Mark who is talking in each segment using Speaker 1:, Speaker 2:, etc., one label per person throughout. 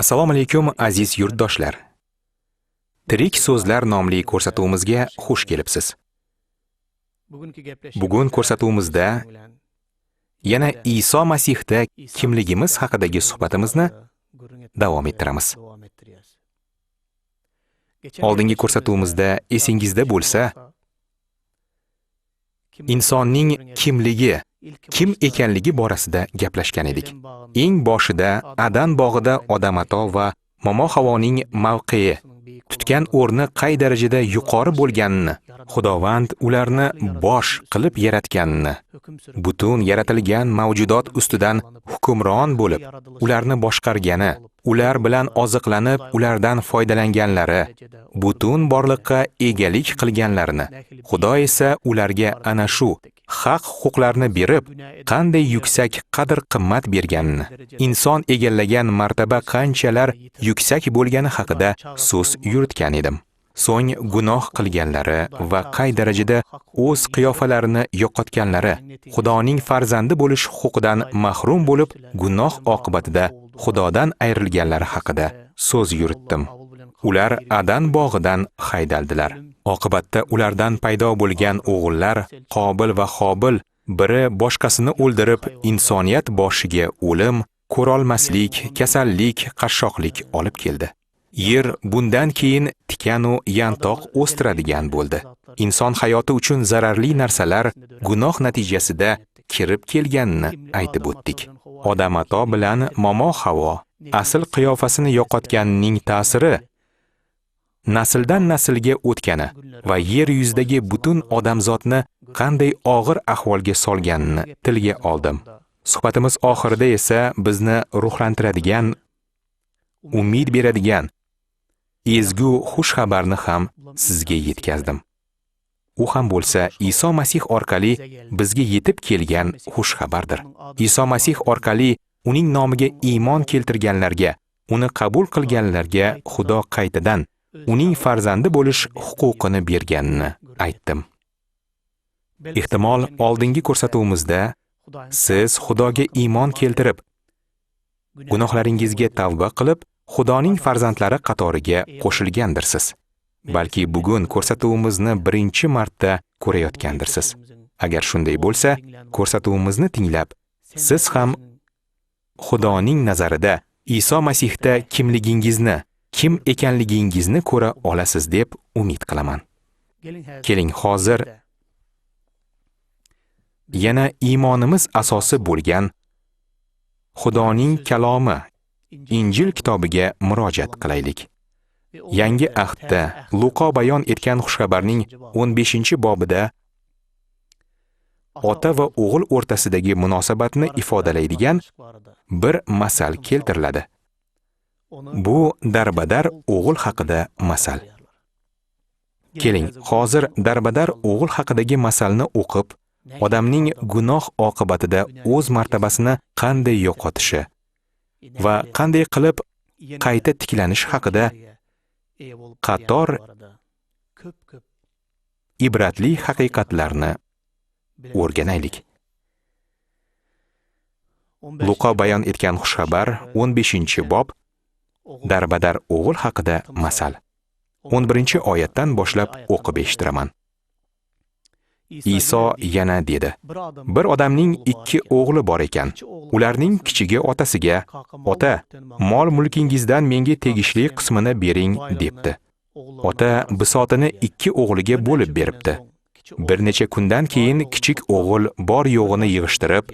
Speaker 1: assalomu alaykum aziz yurtdoshlar. Tirik so'zlar nomli ko'rsatuvimizga xush kelibsiz.
Speaker 2: Bugun ko'rsatuvimizda
Speaker 1: yana iso masihda kimligimiz haqidagi suhbatimizni davom ettiramiz. Oldingi ko'rsatuvimizda esingizda bo'lsa insonning kimligi kim ekanligi borasida gaplashgan edik. eng boshida adan bog'ida odam ato va momo havoning mavqei tutgan o'rni qay darajada yuqori bo'lganini xudovand ularni bosh qilib yaratganini butun yaratilgan mavjudot ustidan hukmron bo'lib ularni boshqargani ular bilan oziqlanib ulardan foydalanganlari butun borliqqa egalik qilganlarini. xudo esa ularga ana shu haq huquqlarni berib qanday yuksak qadr qimmat berganini inson egallagan martaba qanchalar yuksak bo'lgani haqida so'z yuritgan edim. So'ng gunoh qilganlari va qay darajada o'z qiyofalarini yo'qotganlari xudoning farzandi bo'lish huquqidan mahrum bo'lib gunoh oqibatida xudodan ayrilganlari haqida so'z yuritdim. Ular adan bog'idan haydaldilar. Oqibatda ulardan paydo bo'lgan o'g'illar qobil va hobil biri boshqasini o'ldirib insoniyat boshiga o'lim ko'rolmaslik kasallik qashshoqlik olib keldi. Yer bundan keyin tikanu yantoq o'stiradigan bo'ldi. Inson hayoti uchun zararli narsalar gunoh natijasida kirib kelganini aytib o'tdik. Odam ato bilan momo havo asl qiyofasini yo'qotganining ta'siri nasldan naslga o'tgani va yer yuzidagi butun odamzodni qanday og'ir ahvolga solganini tilga oldim. Suhbatimiz oxirida esa bizni ruhlantiradigan umid beradigan ezgu xush xabarni ham sizga yetkazdim. U ham bo'lsa iso masih orqali bizga yetib kelgan xush xabardir iso masih orqali uning nomiga iymon keltirganlarga uni qabul qilganlarga xudo qaytadan uning farzandi bo'lish huquqini berganini aytdim. Ehtimol oldingi ko'rsatuvimizda siz xudoga iymon keltirib gunohlaringizga tavba qilib xudoning farzandlari qatoriga qo'shilgandirsiz. Balki bugun ko'rsatuvimizni birinchi marta ko'rayotgandirsiz. Agar shunday bo'lsa ko'rsatuvimizni tinglab siz ham xudoning nazarida iso masihda kimligingizni kim ekanligingizni ko'ra olasiz deb umid qilaman. Keling hozir yana iymonimiz asosi bo'lgan xudoning kalomi injil kitobiga murojaat qilaylik. Yangi ahdda luqo bayon etgan xushxabarning 15 bobida ota va o'g'il o'rtasidagi munosabatni ifodalaydigan bir masal keltiriladi. Bu darbadar o'g'il haqida masal. Keling hozir darbadar o'g'il haqidagi masalni o'qib odamning gunoh oqibatida o'z martabasini qanday yo'qotishi va qanday qilib qayta tiklanish haqida qator ibratli haqiqatlarni o'rganaylik. Luqo bayon etgan xushxabar 15 bob darbadar o'g'il haqida masal 11 oyatdan boshlab o'qib eshittiraman Iso yana dedi: Bir odamning ikki o'g'li bor ekan. Ularning kichigi otasiga: "Ota, mol-mulkingizdan menga tegishli qismini bering" debdi. Ota bisotini ikki o'g'liga bo'lib beribdi. Bir necha kundan keyin kichik o'g'il bor yo'g'ini yig'ishtirib,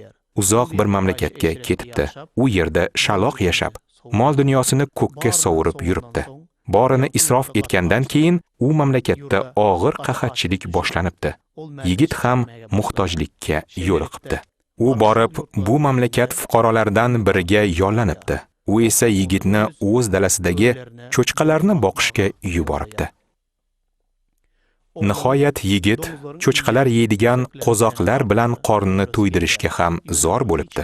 Speaker 1: uzoq bir mamlakatga ketibdi. U yerda shaloq yashab, mol dunyosini ko'kka sovurib yuribdi. Borini isrof etgandan keyin u mamlakatda og'ir qahatchilik boshlanibdi. Yigit ham muhtojlikka yo'liqibdi. U borib, bu mamlakat fuqarolaridan biriga yollanibdi. U esa yigitni o'z dalasidagi cho'chqalarni boqishga yuboribdi. Nihoyat yigit cho'chqalar yeydigan qo'zoqlar bilan qornini to'ydirishga ham zor bo'libdi.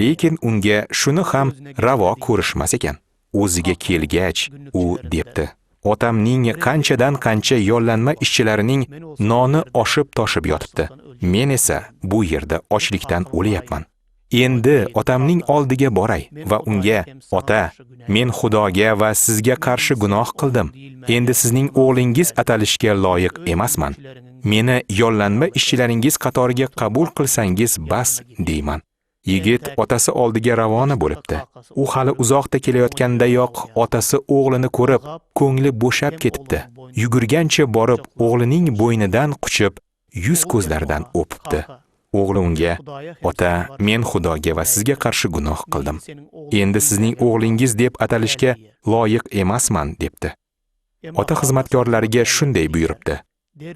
Speaker 1: Lekin unga shuni ham ravo ko'rishmas ekan. O'ziga kelgach, u debdi: Otamning qanchadan qancha yollanma ishchilarining noni oshib toshib yotibdi. Men esa bu yerda ochlikdan o'lyapman. endi otamning oldiga boray va unga ota men xudoga va sizga qarshi gunoh qildim endi sizning o'g'lingiz atalishga loyiq emasman meni yollanma ishchilaringiz qatoriga qabul qilsangiz bas deyman yigit otasi oldiga ravona bo'libdi. U hali uzoqda kelayotgandayoq otasi o'g'lini ko'rib ko'ngli bo'shab ketibdi. Yugurgancha borib o'g'lining bo'ynidan quchib yuz ko'zlaridan o'pibdi. O'g'li unga ota men xudoga va sizga qarshi gunoh qildim. Endi sizning o'g'lingiz deb atalishga loyiq emasman debdi. Ota xizmatkorlariga shunday buyuribdi.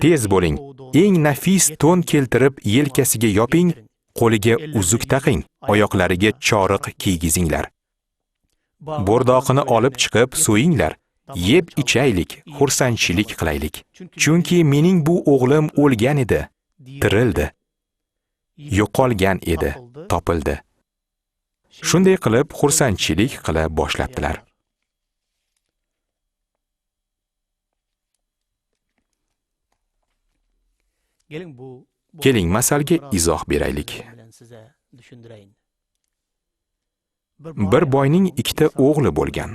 Speaker 1: Tez bo'ling. Eng nafis to'n keltirib yelkasiga yoping qo'liga uzuk taqing oyoqlariga choriq kiygizinglar. Bo'rdoqini olib chiqib so'yinglar yeb ichaylik xursandchilik qilaylik. Chunki mening bu o'g'lim o'lgan edi. Tirildi. Yo'qolgan edi. topildi. Shunday qilib xursandchilik qila boshlabdilar keling Keling, masalga izoh beraylik. Bir boyning ikkita o'g'li bo'lgan.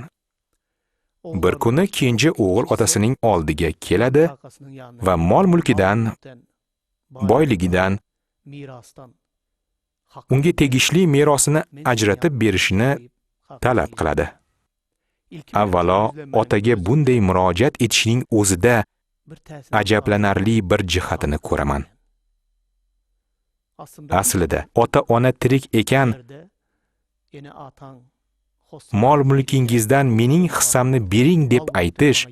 Speaker 1: Bir kuni kenji o'g'il otasining oldiga keladi va mol mulkidan boyligidan unga tegishli merosini ajratib berishini talab qiladi. Avvalo otaga bunday murojaat etishning o'zida ajablanarli bir jihatini ko'raman. Aslida. Ota ona tirik ekan. Mol mulkingizdan mening hissamni bering deb aytish.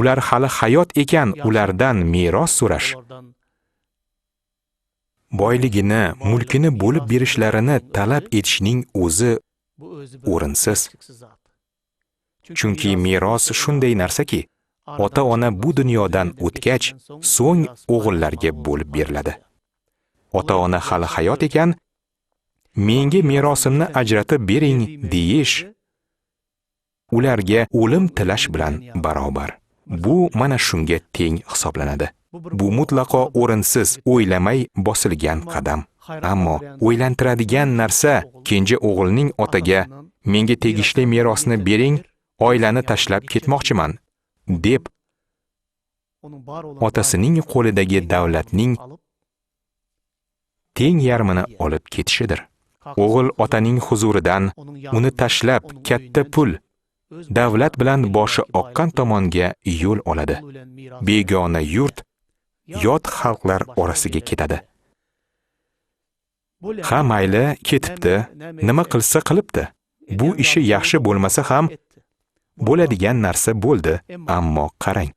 Speaker 1: Ular hali hayot ekan ulardan meros so'rash. boyligini mulkini bo'lib berishlarini talab etishning o'zi o'rinsiz. chunki meros shunday narsaki ota ona bu dunyodan o'tgach so'ng o'g'illarga bo'lib beriladi. Ota ona hali hayot ekan menga merosimni ajratib bering deyish ularga o'lim tilash bilan barobar. Bu mana shunga teng hisoblanadi. Bu mutlaqo o'rinsiz o'ylamay bosilgan qadam. Ammo o'ylantiradigan narsa kenja o'g'ilning otaga menga tegishli merosni bering oilani tashlab ketmoqchiman deb otasining qo'lidagi davlatning teng yarmini olib ketishidir. O'g'il otaning huzuridan uni tashlab katta pul davlat bilan boshi oqqan tomonga yo'l oladi. begona yurt yot xalqlar orasiga ketadi. Ha mayli ketibdi. nima qilsa qilibdi. Bu ishi yaxshi bo'lmasa ham bo'ladigan narsa bo'ldi ammo qarang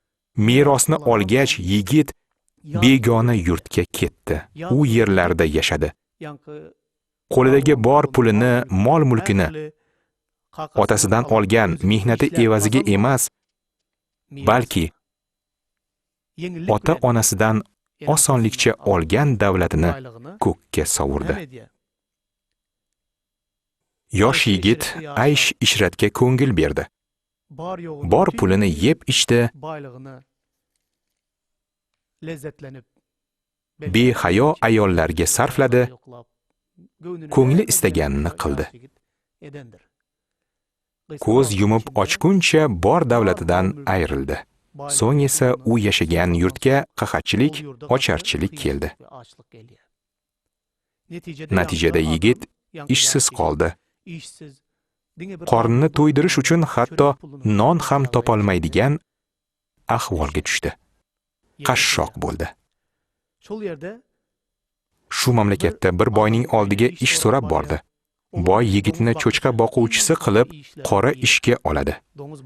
Speaker 1: merosni olgach yigit begona yurtga ketdi. U yerlarda yashadi. Qo'lidagi bor pulini mol mulkini otasidan olgan mehnati evaziga emas balki ota onasidan osonlikcha olgan davlatini ko'kka savurdi yosh yigit aysh ishratga ko'ngil berdi. Bor pulini yeb ichdi. Behayo ayollarga sarfladi. ko'ngli istaganini qildi. ko'z yumib ochguncha bor davlatidan ayrildi. so'ng esa u yashagan yurtga qahatchilik ocharchilik keldi. natijada yigit ishsiz qoldi qornini to'ydirish uchun hatto non ham topolmaydigan ahvolga tushdi. Qashshoq bo'ldi. Shu mamlakatda bir boyning oldiga ish so'rab bordi. Boy yigitni cho'chqa boquvchisi qilib qora ishga oladi.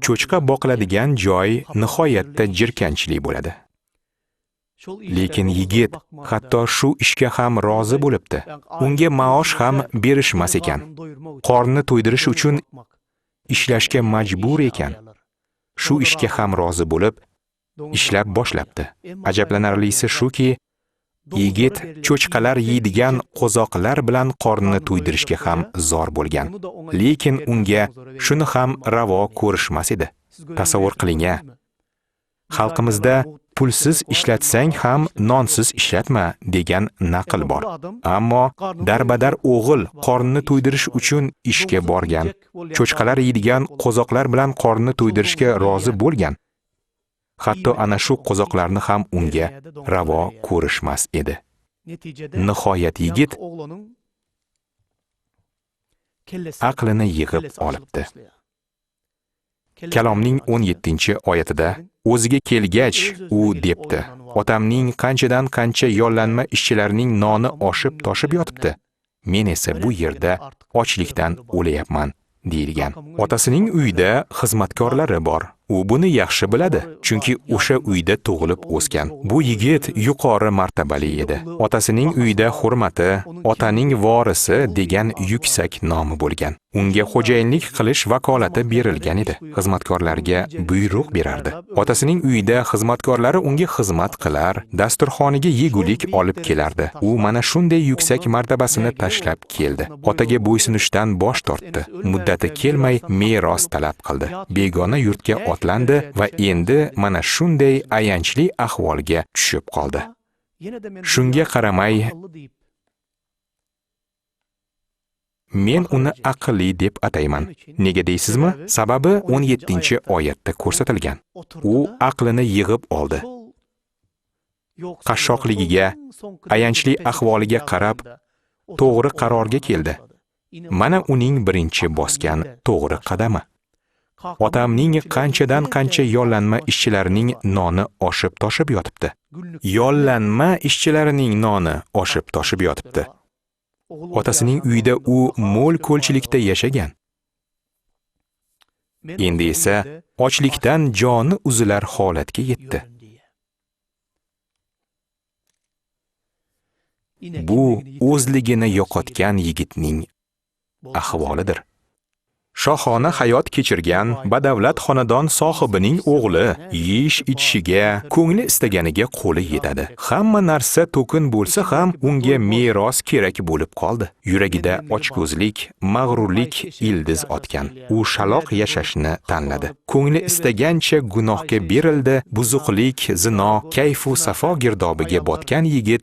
Speaker 1: cho'chqa boqiladigan joy nihoyatda jirkanchli bo'ladi lekin yigit hatto shu ishga ham rozi bo'libdi unga maosh ham berishmas ekan qorni to'ydirish uchun ishlashga majbur ekan shu ishga ham rozi bo'lib ishlab boshlabdi ajablanarlisi shuki yigit cho'chqalar yeydigan qo'zoqlar bilan qornini to'ydirishga ham zor bo'lgan lekin unga shuni ham ravo ko'rishmas edi tasavvur qiling a xalqimizda pulsiz ishlatsang ham nonsiz ishlatma degan naql bor. Ammo darbadar o'g'il qornini to'ydirish uchun ishga borgan cho'chqalar yeydigan qo'zoqlar bilan qornini to'ydirishga rozi bo'lgan. Hatto ana shu qo'zoqlarni ham unga ravo ko'rishmas edi. Nihoyat yigit aqlini yig'ib olibdi kalomning 17 oyatida o'ziga kelgach u debdi. otamning qanchadan qancha yollanma ishchilarining noni oshib toshib yotibdi. men esa bu yerda ochlikdan o'layapman deyilgan. otasining uyida xizmatkorlari bor u buni yaxshi biladi chunki o'sha uyda tug'ilib o'sgan. Bu yigit yuqori martabali edi. Otasining uyida hurmati otaning vorisi degan yuksak nomi bo'lgan. Unga xo'jayinlik qilish vakolati berilgan edi. Xizmatkorlarga buyruq berardi. Otasining uyida xizmatkorlari unga xizmat qilar dasturxoniga yegulik olib kelardi. U mana shunday yuksak martabasini tashlab keldi. Otaga bo'ysunishdan bosh tortdi. Muddati kelmay meros talab qildi. Begona yurtga otlandi va endi mana shunday ayanchli ahvolga tushib qoldi. Shunga qaramay men uni aqlli deb atayman. Nega deysizmi? Sababi 17 oyatda ko'rsatilgan. U aqlini yig'ib oldi. Qashshoqligiga ayanchli ahvoliga qarab to'g'ri qarorga keldi. Mana uning birinchi bosgan to'g'ri qadami? Otamning qanchadan qancha yollanma ishchilarining noni oshib toshib yotibdi. Yollanma ishchilarining noni oshib toshib yotibdi. otasining uyida u mo'l ko'lchilikda yashagan. Endi esa ochlikdan joni uzilar holatga yetdi. bu o'zligini yo'qotgan yigitning ahvolidir shohona hayot kechirgan badavlat xonadon sohibining o'g'li yeyish ichishiga ko'ngli istaganiga qo'li yetadi. Hamma narsa to'kin bo'lsa ham unga meros kerak bo'lib qoldi. Yuragida ochko'zlik mag'rurlik ildiz otgan. U shaloq yashashni tanladi. Ko'ngli istagancha gunohga berildi buzuqlik zino kayfu safo girdobiga botgan yigit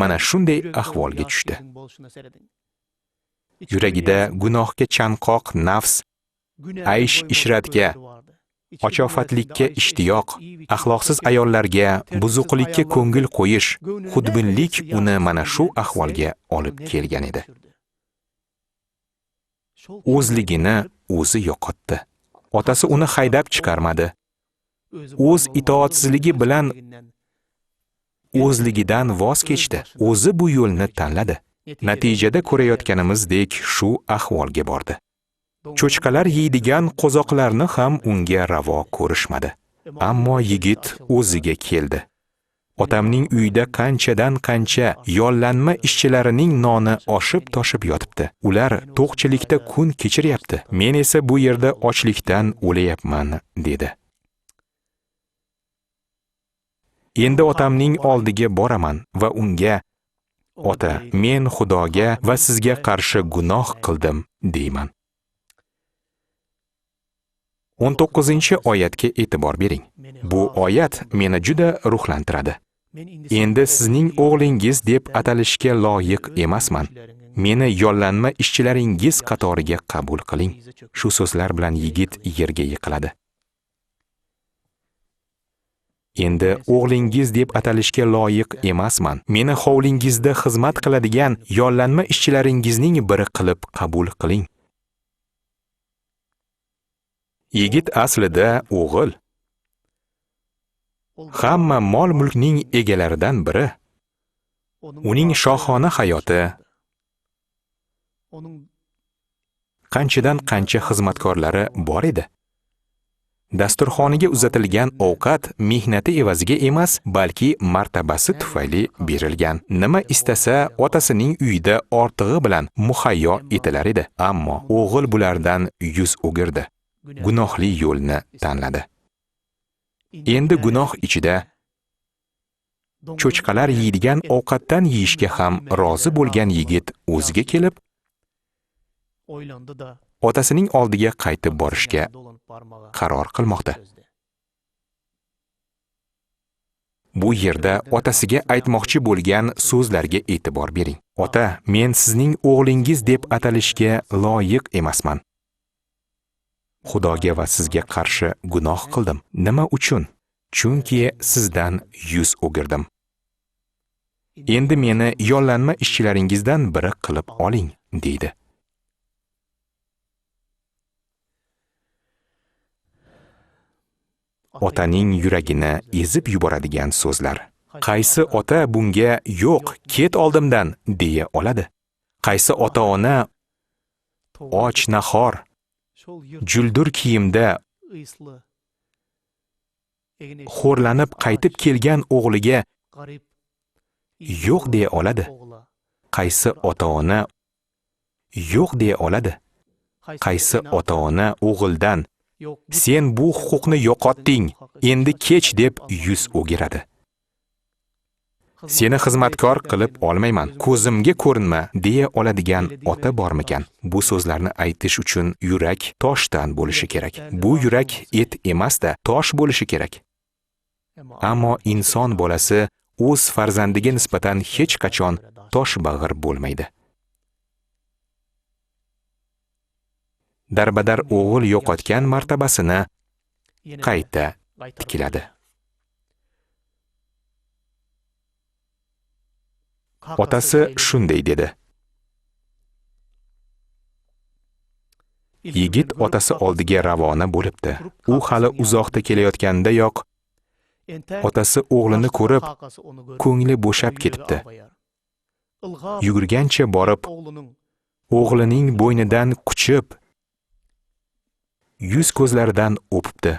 Speaker 1: mana shunday ahvolga tushdi. Yuragida gunohga chanqoq nafs aysh ishratga ochofatlikka ishtiyoq axloqsiz ayollarga buzuqlikka ko'ngil qo'yish xudbinlik uni mana shu ahvolga olib kelgan edi. o'zligini o'zi yo'qotdi. Otasi uni haydab chiqarmadi. o'z itoatsizligi bilan o'zligidan voz kechdi. o'zi bu yo'lni tanladi natijada ko'rayotganimizdek shu ahvolga bordi. Cho'chqalar yeydigan qo'zoqlarni ham unga ravo ko'rishmadi. Ammo yigit o'ziga keldi. otamning uyida qanchadan qancha yollanma ishchilarining noni oshib toshib yotibdi. ular to'qchilikda kun kechiryapti. men esa bu yerda ochlikdan o'layapman dedi. endi otamning oldiga boraman va unga ota men xudoga va sizga qarshi gunoh qildim deyman. 19 oyatga e'tibor bering. Bu oyat meni juda ruhlantiradi. Endi sizning o'g'lingiz deb atalishga loyiq emasman. Meni yollanma ishchilaringiz qatoriga qabul qiling. Shu so'zlar bilan yigit yerga yiqiladi. Endi o'g'lingiz deb atalishga loyiq emasman. Meni hovlingizda xizmat qiladigan yollanma ishchilaringizning biri qilib qabul qiling. Yigit aslida o'g'il. Hamma mol mulkning egalaridan biri. Uning shohona hayoti. Qanchadan qancha xizmatkorlari bor edi. Dasturxoniga uzatilgan ovqat mehnati evaziga emas balki martabasi tufayli berilgan. Nima istasa otasining uyida ortig'i bilan muhayyo etilar edi. Ammo o'g'il bulardan yuz o'girdi. Gunohli yo'lni tanladi. Endi gunoh ichida cho'chqalar yeydigan ovqatdan yeyishga ham rozi bo'lgan yigit o'ziga kelib otasining oldiga qaytib borishga qaror qilmoqda. bu yerda otasiga aytmoqchi bo'lgan so'zlarga e'tibor bering. Ota men sizning o'g'lingiz deb atalishga loyiq emasman. Xudoga va sizga qarshi gunoh qildim. Nima uchun? Chunki sizdan yuz o'girdim. Endi meni yollanma ishchilaringizdan biri qilib oling deydi otaning yuragini ezib yuboradigan so'zlar. Qaysi ota bunga yo'q ket oldimdan deya oladi. Qaysi ota ona och nahor juldur kiyimda xo'rlanib qaytib kelgan o'g'liga yo'q deya oladi. Qaysi ota ona yo'q deya oladi. Qaysi ota ona o'g'ildan sen bu huquqni yo'qotding. Endi kech deb yuz o'giradi. Seni xizmatkor qilib olmayman. Ko'zimga ko'rinma deya oladigan ota bormikan? bu so'zlarni aytish uchun yurak toshdan bo'lishi kerak. bu yurak et emasda tosh bo'lishi kerak. Ammo inson bolasi o'z farzandiga nisbatan hech qachon toshbag'ir bo'lmaydi darbadar o'g'il yo'qotgan martabasini qayta tikladi otasi shunday dedi. Yigit otasi oldiga ravona bo'libdi. U hali uzoqda kelayotgandayoq otasi o'g'lini ko'rib ko'ngli bo'shab ketibdi yugurgancha borib o'g'lining bo'ynidan quchib yuz ko'zlaridan o'pibdi.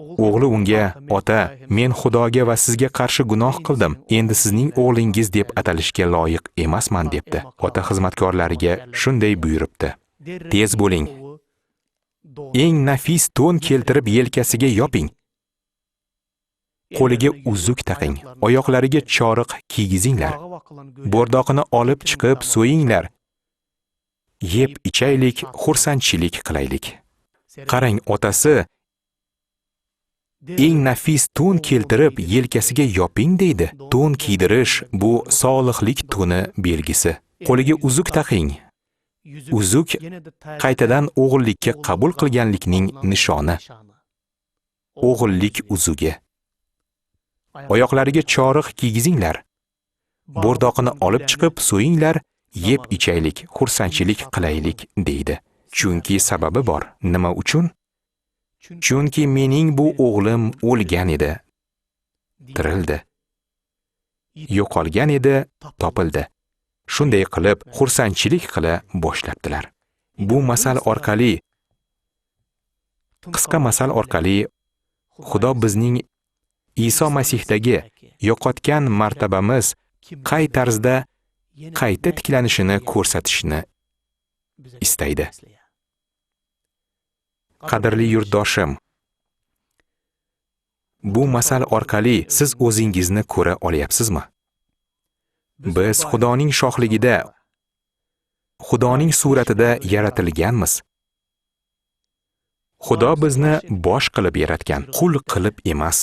Speaker 1: O'g'li unga ota men xudoga va sizga qarshi gunoh qildim. Endi sizning o'g'lingiz deb atalishga loyiq emasman debdi. Ota xizmatkorlariga shunday buyuribdi. Tez bo'ling. Eng nafis to'n keltirib yelkasiga yoping. Qo'liga uzuk taqing. Oyoqlariga choriq kiygizinglar. Bo'rdoqini olib chiqib so'yinglar. Yeb ichaylik xursandchilik qilaylik. Qarang otasi eng nafis to'n keltirib yelkasiga yoping deydi. To'n kiydirish bu solihlik to'ni belgisi. Qo'liga uzuk taqing. Uzuk qaytadan o'g'illikka qabul qilganlikning nishoni. O'g'illik uzugi. Oyoqlariga choriq kiygizinglar. Bo'rdoqini olib chiqib so'yinglar. Yeb ichaylik xursandchilik qilaylik deydi. Chunki sababi bor. Nima uchun? Chunki mening bu o'g'lim o'lgan edi. Tirildi. Yo'qolgan edi topildi. Shunday qilib xursandchilik qila boshlabdilar. Bu masal orqali qisqa masal orqali xudo bizning Iso Masihdagi yo'qotgan martabamiz qay tarzda qayta tiklanishini ko'rsatishni istaydi. Qadrli yurtdoshim, bu masal orqali siz o'zingizni ko'ra olyapsizmi? Biz Xudoning shohligida, Xudoning suratida yaratilganmiz. Xudo bizni bosh qilib yaratgan, qul qilib emas.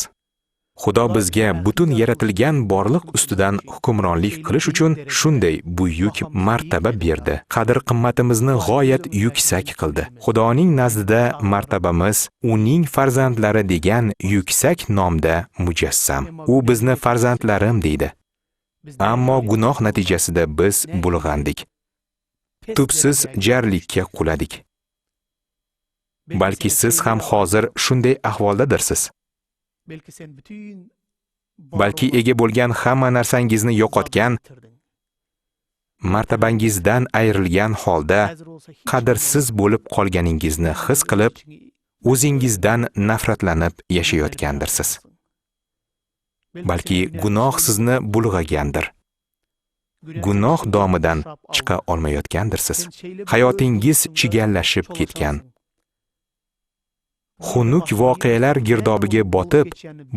Speaker 1: Xudo bizga butun yaratilgan borliq ustidan hukmronlik qilish uchun shunday buyuk martaba berdi. Qadr qimmatimizni g'oyat yuksak qildi. Xudoning nazdida martabamiz uning farzandlari degan yuksak nomda mujassam. U bizni farzandlarim deydi. Ammo gunoh natijasida biz bulg'andik. Tubsiz jarlikka quladik. Balki siz ham hozir shunday ahvoldadirsiz. Balki ega bo'lgan hamma narsangizni yo'qotgan martabangizdan ayrilgan holda qadrsiz bo'lib qolganingizni his qilib o'zingizdan nafratlanib yashayotgandirsiz. balki gunoh sizni bulg'agandir. Gunoh domidan chiqa olmayotgandirsiz. Hayotingiz chigallashib ketgan xunuk voqealar girdobiga botib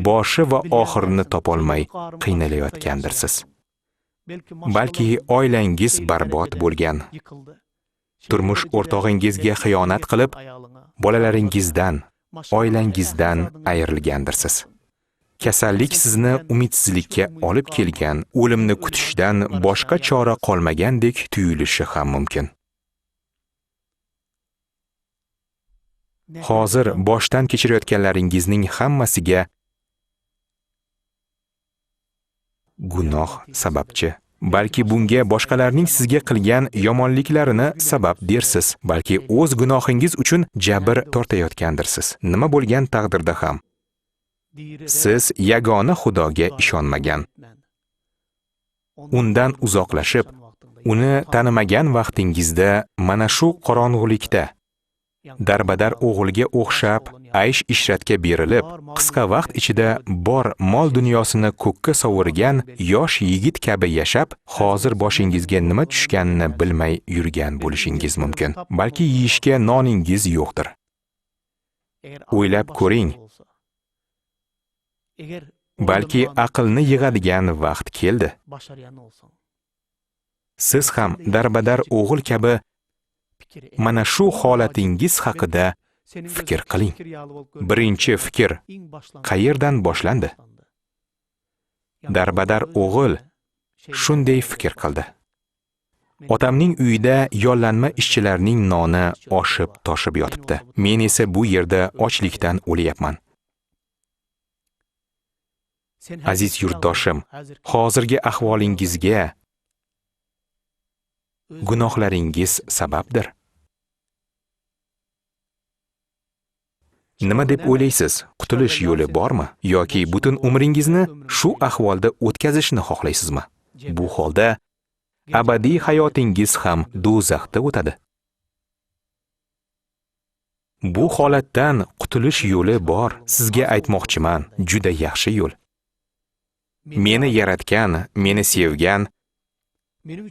Speaker 1: boshi va oxirini topolmay qiynalayotgandirsiz. Balki oilangiz barbod bo'lgan. Turmush o'rtog'ingizga xiyonat qilib bolalaringizdan oilangizdan ayrilgandirsiz. Kasallik sizni umidsizlikka olib kelgan o'limni kutishdan boshqa chora qolmagandek tuyulishi ham mumkin. Hozir boshdan kechirayotganlaringizning hammasiga gunoh sababchi. Balki bunga boshqalarning sizga qilgan yomonliklarini sabab dersiz. Balki o'z gunohingiz uchun jabr tortayotgandirsiz. Nima bo'lgan taqdirda ham. Siz yagona xudoga ishonmagan. Undan uzoqlashib uni tanimagan vaqtingizda mana shu qorong'ulikda darbadar o'g'ilga o'xshab aysh ishratga berilib qisqa vaqt ichida bor mol dunyosini ko'kka sovurgan yosh yigit kabi yashab hozir boshingizga nima tushganini bilmay yurgan bo'lishingiz mumkin. Balki yeyishga noningiz yo'qdir. O'ylab ko'ring. Balki aqlni yig'adigan vaqt keldi. Siz ham darbadar o'g'il kabi mana shu holatingiz haqida fikr qiling. birinchi fikr qayerdan boshlandi? Darbadar o'g'il shunday fikr qildi. Otamning uyida yollanma ishchilarning noni oshib toshib yotibdi. men esa bu yerda ochlikdan o'lyapman. Aziz yurtdoshim hozirgi ahvolingizga gunohlaringiz sababdir nima deb o'ylaysiz? Qutulish yo'li bormi? Yoki butun umringizni shu ahvolda o'tkazishni xohlaysizmi? Bu holda abadiy hayotingiz ham do'zaxda o'tadi. Bu holatdan qutulish yo'li bor sizga aytmoqchiman juda yaxshi yo'l. Meni yaratgan meni sevgan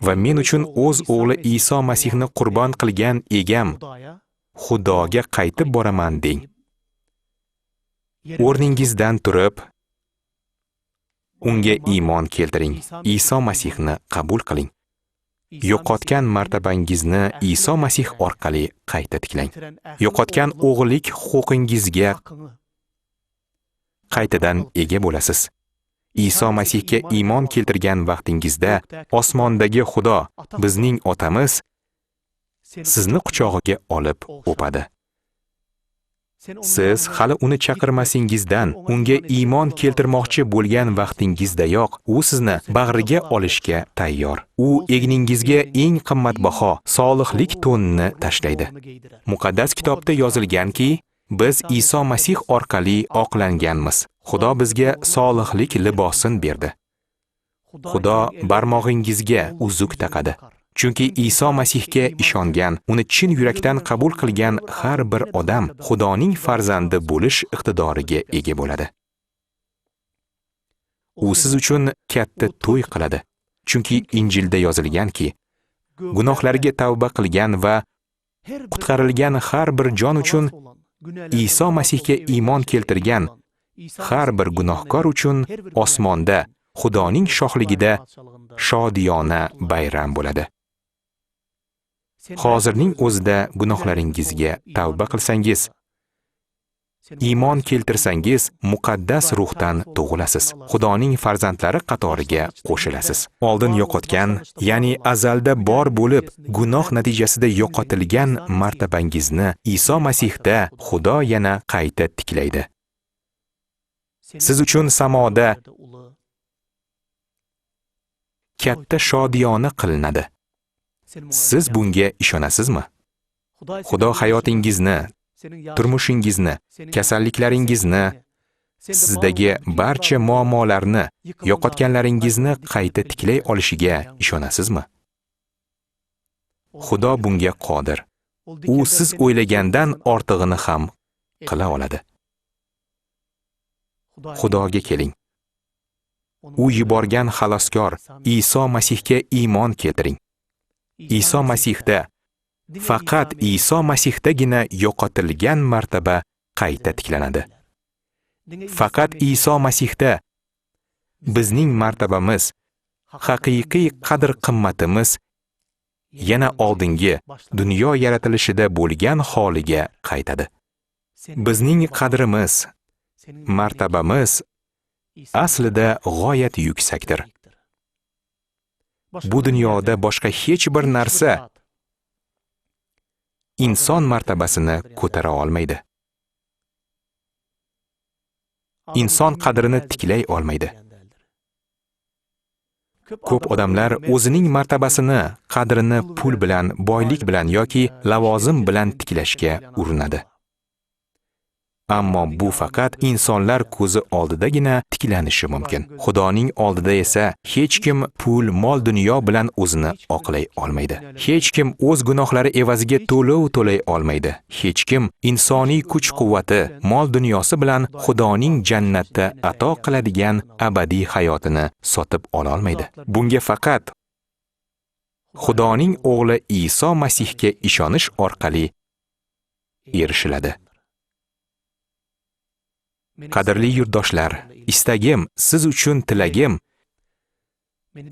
Speaker 1: va men uchun o'z o'g'li Iso Masihni qurbon qilgan egam. Xudoga qaytib boraman deng. O'rningizdan turib unga iymon keltiring. Iso masihni qabul qiling. Yo'qotgan martabangizni iso masih orqali qayta tiklang. Yo'qotgan o'g'illik huquqingizga qaytadan ega bo'lasiz. Iso masihga iymon keltirgan vaqtingizda osmondagi xudo bizning otamiz sizni quchog'iga olib o'padi siz hali uni chaqirmasingizdan unga iymon keltirmoqchi bo'lgan vaqtingizdayoq u sizni bag'riga olishga tayyor u egningizga eng qimmatbaho solihlik to'nini tashlaydi muqaddas kitobda yozilganki biz iso masih orqali oqlanganmiz xudo bizga solihlik libosin berdi xudo barmog'ingizga uzuk taqadi chunki iso masihga ishongan uni chin yurakdan qabul qilgan har bir odam xudoning farzandi bo'lish iqtidoriga ega bo'ladi. U siz uchun katta to'y qiladi. Chunki injilda yozilganki gunohlariga tavba qilgan va qutqarilgan har bir jon uchun iso masihga iymon keltirgan har bir gunohkor uchun osmonda xudoning shohligida shodiyona bayram bo'ladi. Hozirning o'zida gunohlaringizga tavba qilsangiz iymon keltirsangiz muqaddas ruhdan tug'ilasiz. xudoning farzandlari qatoriga qo'shilasiz. oldin yo'qotgan ya'ni azalda bor bo'lib gunoh natijasida yo'qotilgan martabangizni iso masihda xudo yana qayta tiklaydi. Siz uchun samoda katta shodiyona qilinadi siz bunga ishonasizmi? Xudo hayotingizni turmushingizni kasalliklaringizni sizdagi barcha muammolarni yo'qotganlaringizni qayta tiklay olishiga ishonasizmi? Xudo bunga qodir. U siz o'ylagandan ortig'ini ham qila oladi. Xudoga keling. u yuborgan xaloskor iso masihga iymon keltiring Iso Masihda faqat Iso Masihdagina yo'qotilgan martaba qayta tiklanadi. Faqat Iso Masihda bizning martabamiz, haqiqiy qadr-qimmatimiz yana oldingi dunyo yaratilishida bo'lgan holiga qaytadi. Bizning qadrimiz, martabamiz aslida g'oyat yuksakdir bu dunyoda boshqa hech bir narsa inson martabasini ko'tara olmaydi. Inson qadrini tiklay olmaydi. Ko'p odamlar o'zining martabasini qadrini pul bilan boylik bilan yoki lavozim bilan tiklashga urinadi ammo bu faqat insonlar ko'zi oldidagina tiklanishi mumkin. Xudoning oldida esa hech kim pul mol dunyo bilan o'zini oqlay olmaydi. Hech kim o'z gunohlari evaziga to'lov to'lay olmaydi. Hech kim insoniy kuch quvvati mol dunyosi bilan xudoning jannatda ato qiladigan abadiy hayotini sotib ola olmaydi. bunga faqat xudoning o'g'li Iso Masihga ishonish orqali erishiladi. Qadrli yurtdoshlar, istagim, siz uchun tilagim.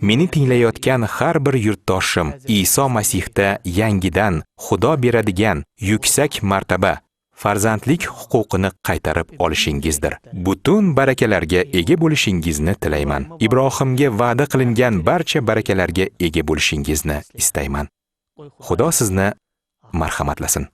Speaker 1: Meni tinglayotgan har bir yurtdoshim Iso Masihda yangidan Xudo beradigan yuksak martaba farzandlik huquqini qaytarib olishingizdir. Butun barakalarga ega bo'lishingizni tilayman. Ibrohimga va'da qilingan barcha barakalarga ega bo'lishingizni istayman. Xudo sizni marhamatlasin.